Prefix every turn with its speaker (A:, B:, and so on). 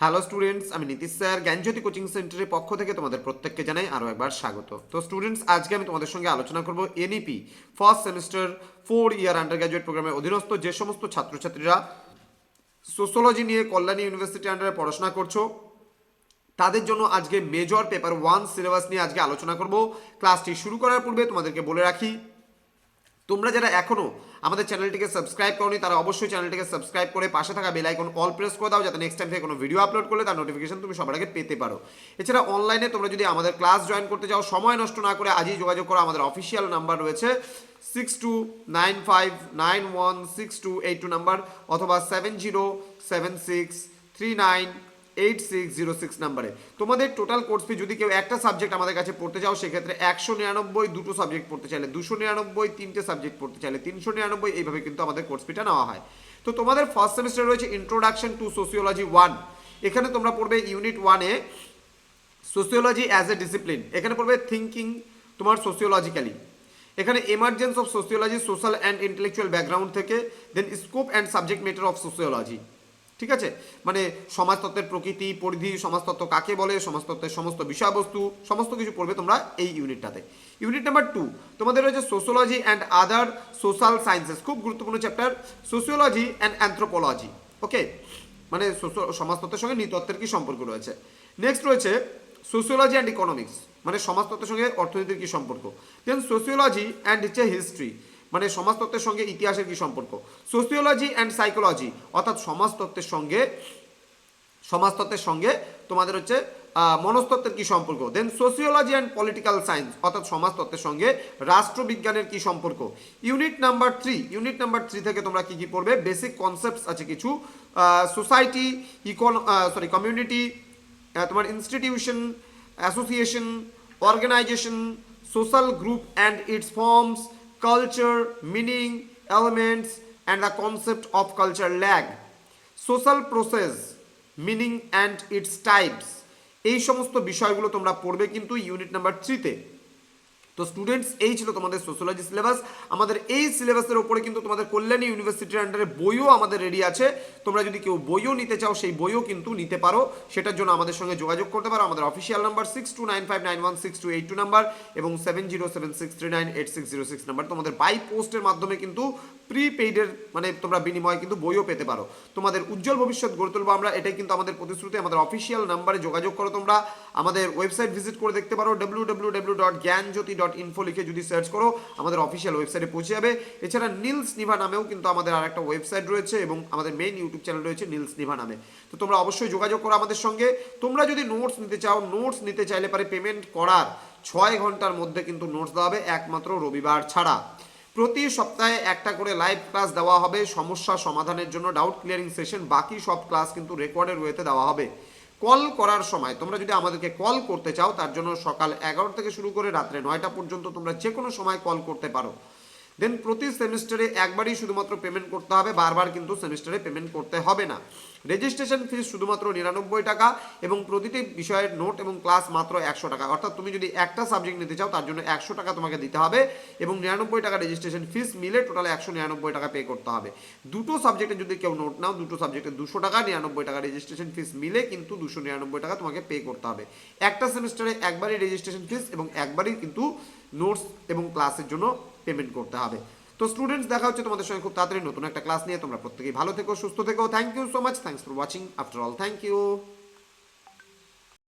A: Hello students আমি Nitish sir. জ্ঞানজ্যোতি coaching সেন্টারের পক্ষ থেকে তোমাদের প্রত্যেককে জানাই আরও একবার স্বাগত। তো স্টুডেন্টস আজকে আমি তোমাদের সঙ্গে আলোচনা করব NEP first semester four year undergraduate প্রোগ্রামের অধীনস্থ যে সমস্ত ছাত্রছাত্রীরা সোশ্যোলজি নিয়ে কল্যাণী ইউনিভার্সিটি আন্ডারে পড়াশোনা করছ, তাদের জন্য আজকে মেজর পেপার ওয়ান সিলেবাস নিয়ে আজকে আলোচনা করব। ক্লাসটি শুরু করার পূর্বে তোমাদেরকে বলে রাখি তোমরা যারা এখনও আমাদের চ্যানেলটিকে সাবস্ক্রাইব করনি, তারা অবশ্যই চ্যানেলটিকে সাবস্ক্রাইব করে পাশে থাকা বেল আইকন অল প্রেস করে দাও, যাতে নেক্সট টাইম থেকে কোনো ভিডিও আপলোড করলে তার নোটিফিকেশন তুমি সবার আগে পেতে পারো। এছাড়া অনলাইনে তোমরা যদি আমাদের ক্লাস জয়েন করতে চাও, সময় নষ্ট না করে আজই যোগাযোগ করো, আমাদের অফিসিয়াল নাম্বার রয়েছে six two nine five nine one six two eight two number অথবা seven zero seven six three nine eight six zero six নাম্বারে তোমাদের টোটাল কোর্স ফি যদি কেউ একটা সাবজেক্ট আমাদের কাছে পড়তে চাও, সেক্ষেত্রে একশো নিরানব্বই দুটো সাবজেক্ট পড়তে চাইলে, দুশো নিরানব্বই তিনটে সাবজেক্ট পড়তে চাইলে, তিনশো নিরানব্বই এইভাবে কিন্তু আমাদের কোর্স ফিটা নেওয়া হয়। তো তোমাদের ফার্স্ট সেমিস্টার রয়েছে ইন্ট্রোডাকশন টু সোসিওলজি ওয়ান এখানে তোমরা পড়বে ইউনিট ওয়ানে সোসিওলজি অ্যাজ এ ডিসিপ্লিন এখানে পড়বে থিঙ্কিং তোমার সোসিওলজিক্যালি এখানে emergence of sociology social and intellectual background থেকে then scope and subject matter of sociology ঠিক আছে? মানে সমাজতত্ত্বের প্রকৃতি, পরিধি, সমাজতত্ত্ব কাকে বলে, সমাজতত্ত্বের সমস্ত বিষয়বস্তু, সমস্ত কিছু পড়বে তোমরা এই ইউনিটটাতে। ইউনিট নাম্বার টু তোমাদের রয়েছে sociology and other social sciences খুব গুরুত্বপূর্ণ chapter sociology and anthropology okay মানে সমাজতত্ত্বের সঙ্গে নৃতত্ত্বের কি সম্পর্ক রয়েছে? নেক্সট রয়েছে সোশিওলজি অ্যান্ড ইকোনমিক্স মানে সমাজতত্ত্বের সঙ্গে অর্থনীতির কি সম্পর্ক? দেন সোশিওলজি অ্যান্ড হচ্ছে হিস্ট্রি মানে সমাজতত্ত্বের সঙ্গে ইতিহাসের কি সম্পর্ক? সোশিওলজি অ্যান্ড সাইকোলজি অর্থাৎ সমাজতত্ত্বের সঙ্গে সমাজতত্ত্বের সঙ্গে তোমাদের হচ্ছে মনস্তত্ত্বের কি সম্পর্ক? Then sociology and political science অর্থাৎ সমাজতত্ত্বের সঙ্গে রাষ্ট্রবিজ্ঞানের কি সম্পর্ক? Unit number three unit number three থেকে তোমরা কি কি পড়বে? বেসিক কনসেপ্টস আছে কিছু। সোসাইটি ইকোন সরি কমিউনিটি তোমার institution association organisation social group and its forms culture meaning elements and the concept of culture lag social process meaning and its types এই সমস্ত বিষয়গুলো তোমরা পড়বে কিন্তু ইউনিট নাম্বার থ্রিতে তো স্টুডেন্টস এই ছিল তোমাদের সোশ্যোলজি সিলেবাস আমাদের এই সিলেবাসের ওপরে কিন্তু তোমাদের কল্যাণী ইউনিভার্সিটির আন্ডারে বইও আমাদের রেডি আছে। তোমরা যদি কেউ বইও নিতে চাও, সেই বইও কিন্তু নিতে পারো। সেটার জন্য আমাদের সঙ্গে যোগাযোগ করতে পারো। আমাদের official number six two nine five nine one six two eight two number এবং seven zero seven six three nine eight six zero six number তোমাদের বাই পোস্টের মাধ্যমে কিন্তু প্রিপেইডের মানে তোমরা বিনিময়ে কিন্তু বইও পেতে পারো। তোমাদের উজ্জ্বল ভবিষ্যৎ গড়ে তুলবো আমরা। এটাই কিন্তু আমাদের প্রতিশ্রুতি। আমাদের অফিসিয়াল নাম্বারে যোগাযোগ করো তোমরা। আমাদের ওয়েবসাইট ভিজিট করে দেখতে পারো। W W W dot Gyanjyoti dot info লিখে যদি সার্চ করো, আমাদের অফিসিয়াল ওয়েবসাইটে পৌঁছে যাবে। এছাড়া নীলস নিভা নামেও কিন্তু আমাদের আর একটা ওয়েবসাইট রয়েছে এবং আমাদের মেইন ইউটিউব চ্যানেল রয়েছে নীলস নিভা নামে। তো তোমরা অবশ্যই যোগাযোগ করো আমাদের সঙ্গে। তোমরা যদি নোটস নিতে চাও নোটস নিতে চাইলে পারে পেমেন্ট করার ছয় ঘণ্টার মধ্যে কিন্তু নোটস দেওয়া হবে, একমাত্র রবিবার ছাড়া। প্রতি সপ্তাহে একটা করে লাইভ ক্লাস দেওয়া হবে, সমস্যা সমাধানের জন্য ডাউট ক্লিয়ারিং সেশন বাকি সব ক্লাস কিন্তু রেকর্ডের ওয়েতে দেওয়া হবে। কল করার সময় তোমরা যদি আমাদেরকে কল করতে চাও, তার জন্য সকাল এগারো থেকে শুরু করে রাত্রে নয়টা পর্যন্ত তোমরা যে কোনো সময় কল করতে পারো। দেন প্রতি সেমিস্টারে একবারই শুধুমাত্র পেমেন্ট করতে হবে, বারবার কিন্তু সেমিস্টারে পেমেন্ট করতে হবে না। রেজিস্ট্রেশন ফিস শুধুমাত্র নিরানব্বই টাকা এবং প্রতিটি বিষয়ের নোট এবং ক্লাস মাত্র একশো টাকা। অর্থাৎ তুমি যদি একটা সাবজেক্ট নিতে চাও, তার জন্য একশো টাকা তোমাকে দিতে হবে এবং নিরানব্বই টাকা রেজিস্ট্রেশন ফিস মিলে টোটাল একশো নিরানব্বই টাকা পে করতে হবে। দুটো সাবজেক্টে যদি কেউ নোট নাও, দুটো সাবজেক্টে দুশো টাকা, নিরানব্বই টাকা রেজিস্ট্রেশন ফিস মিলে কিন্তু দুশো নিরানব্বই টাকা তোমাকে পে করতে হবে। একটা সেমিস্টারে একবারই রেজিস্ট্রেশন ফিস এবং একবারই কিন্তু নোটস এবং ক্লাসের জন্য পেমেন্ট করতে হবে। তো স্টুডেন্টস দেখা হচ্ছে তোমাদের সঙ্গে খুব তাড়াতাড়ি নতুন একটা ক্লাস নিয়ে। তোমরা প্রত্যেকেই ভালো থেকো, সুস্থ থেকো। Thank you so much thanks for watching after all thank you